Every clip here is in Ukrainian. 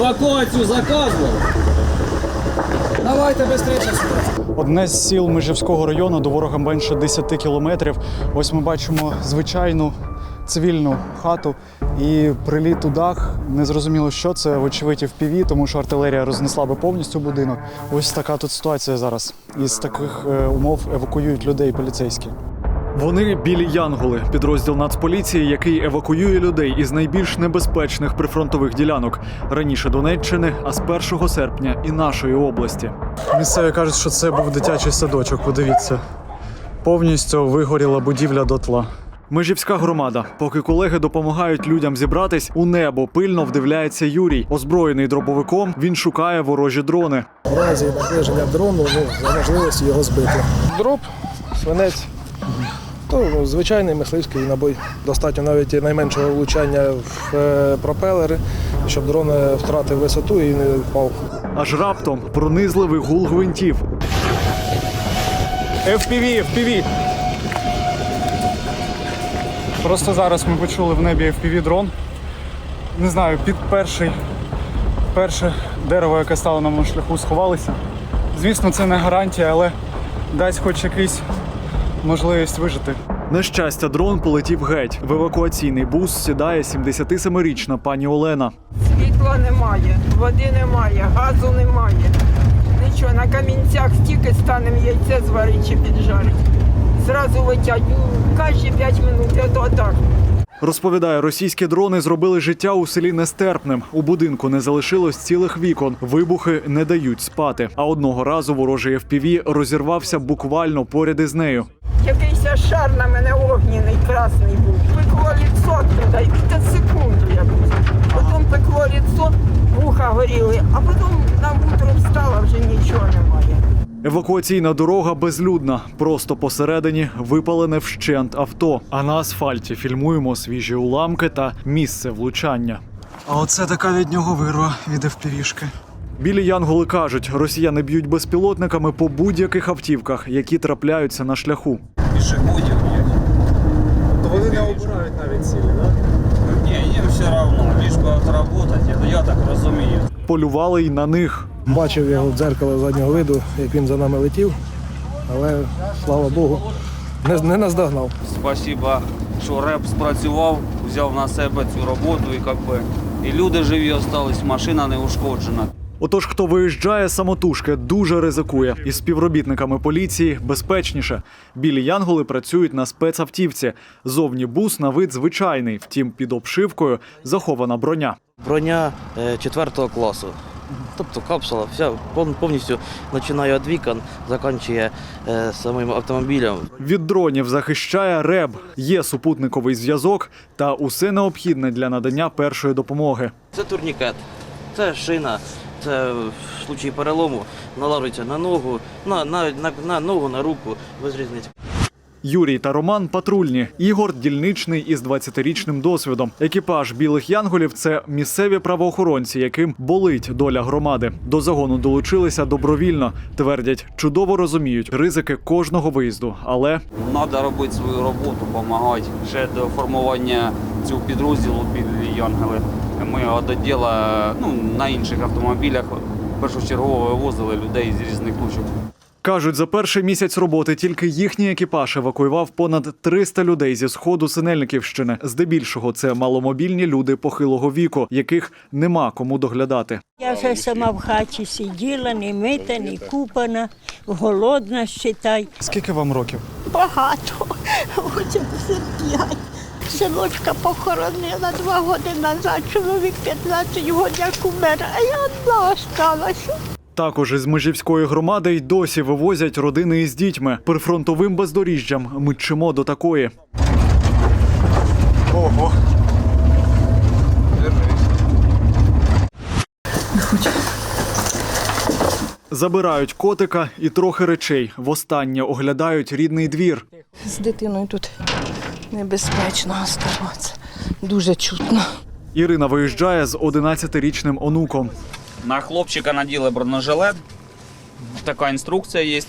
Евакуацію заказували. Давайте швидше. Одне з сіл Межівського району до ворога менше 10 кілометрів. Ось ми бачимо звичайну цивільну хату і приліт у дах. Незрозуміло, що це, вочевидь, FPV, тому що артилерія рознесла би повністю будинок. Ось така тут ситуація зараз. Із таких е, умов евакуюють людей поліцейські. Вони білі янголи, підрозділ Нацполіції, який евакуює людей із найбільш небезпечних прифронтових ділянок раніше Донеччини, а з 1 серпня і нашої області. Місцеві кажуть, що це був дитячий садочок. Подивіться, повністю вигоріла будівля дотла. Межівська громада. Поки колеги допомагають людям зібратись, у небо пильно вдивляється Юрій. Озброєний дробовиком, він шукає ворожі дрони. В разі наближення дрону ну, за можливості його збити. Дроб, свинець. То ну, звичайний мисливський набой. Достатньо навіть найменшого влучання в е, пропелери, щоб дрон втратив висоту і не впав. Аж раптом пронизливий гул гвинтів. FPV, FPV. Просто зараз ми почули в небі FPV дрон. Не знаю, під перший, перше дерево, яке стало на шляху, сховалися. Звісно, це не гарантія, але дасть хоч якийсь можливість вижити. На щастя, дрон полетів геть. В евакуаційний бус сідає 77-річна пані Олена. Світла немає, води немає, газу немає. Нічого, на камінцях стільки станемо яйце зварить чи піджарить. Зразу летять, ну, кожні 5 минут, ото так. Розповідає, російські дрони зробили життя у селі нестерпним. У будинку не залишилось цілих вікон. Вибухи не дають спати. А одного разу ворожий FPV розірвався буквально поряд із нею. Якийсь шар на мене огняний, красний був. Пекло ліцо туди, і та секунду я був. Потім пекло ліцо, вуха горіли, а потім на утро встала, вже нічого немає. Евакуаційна дорога безлюдна. Просто посередині випалене вщент авто. А на асфальті фільмуємо свіжі уламки та місце влучання. А оце така від нього вирва від FPV-шки. Білі янголи кажуть, росіяни б'ють безпілотниками по будь-яких автівках, які трапляються на шляху. Пішоходів є. То вони не обирають навіть цілі, так? Ні, їм все одно, лиш би отработати, я так розумію. Полювали й на них. Бачив його в дзеркало заднього виду, як він за нами летів, але слава Богу, не, не наздогнав. Спасибо, що реп спрацював, взяв на себе цю роботу і как би, і люди живі остались, машина не ушкоджена. Отож, хто виїжджає самотужки, дуже ризикує. Із співробітниками поліції безпечніше. Білі янголи працюють на спецавтівці. Зовні бус на вид звичайний, втім, під обшивкою захована броня. Броня 4 класу. Тобто капсула, вся пов- повністю починає від вікон, закінчує е, самим автомобілем. Від дронів захищає РЕБ. Є супутниковий зв'язок та усе необхідне для надання першої допомоги. Це турнікет, це шина, це в случаї перелому налагодиться на ногу, на, на, на, на ногу, на руку, без різниці. Юрій та Роман патрульні. Ігор дільничний із 20-річним досвідом. Екіпаж білих янголів це місцеві правоохоронці, яким болить доля громади. До загону долучилися добровільно. Твердять, чудово розуміють ризики кожного виїзду, але Треба робити свою роботу, допомагати. Ще до формування цього підрозділу білі янголи. Ми до діла ну, на інших автомобілях першочергово вивозили людей з різних точок. кажуть, за перший місяць роботи тільки їхній екіпаж евакуював понад 300 людей зі сходу Синельниківщини. Здебільшого це маломобільні люди похилого віку, яких нема кому доглядати. Я вже сама в хаті сиділа, не мита, не купана, голодна, считай. Скільки вам років? Багато, 85. Синочка похоронила два роки назад, чоловік 15 годин умер, а я одна осталася. Також із Межівської громади й досі вивозять родини із дітьми. Прифронтовим бездоріжжям ми чимо до такої. Ого. Забирають котика і трохи речей. Востаннє оглядають рідний двір. З дитиною тут небезпечно оставатися. Дуже чутно. Ірина виїжджає з 11-річним онуком. На хлопчика наділи бронежилет. Така інструкція є.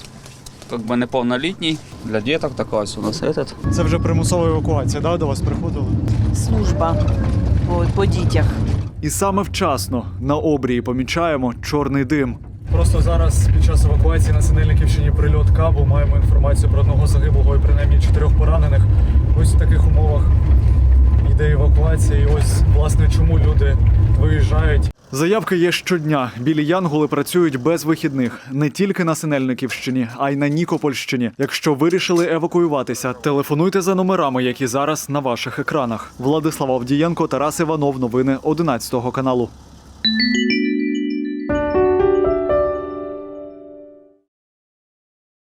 Как бы неповнолітній. Для діток така ось у нас этот. Це вже примусова евакуація, да, до вас приходили? Служба по, по дітях. І саме вчасно на обрії помічаємо чорний дим. Просто зараз під час евакуації на Синельниківщині прильот кабу маємо інформацію про одного загиблого і принаймні чотирьох поранених. Ось в таких умовах йде евакуація. І ось власне чому люди виїжджають. Заявки є щодня. Білі янголи працюють без вихідних не тільки на Синельниківщині, а й на Нікопольщині. Якщо вирішили евакуюватися, телефонуйте за номерами, які зараз на ваших екранах. Владислав Авдієнко, Тарас Іванов. Новини 11 каналу.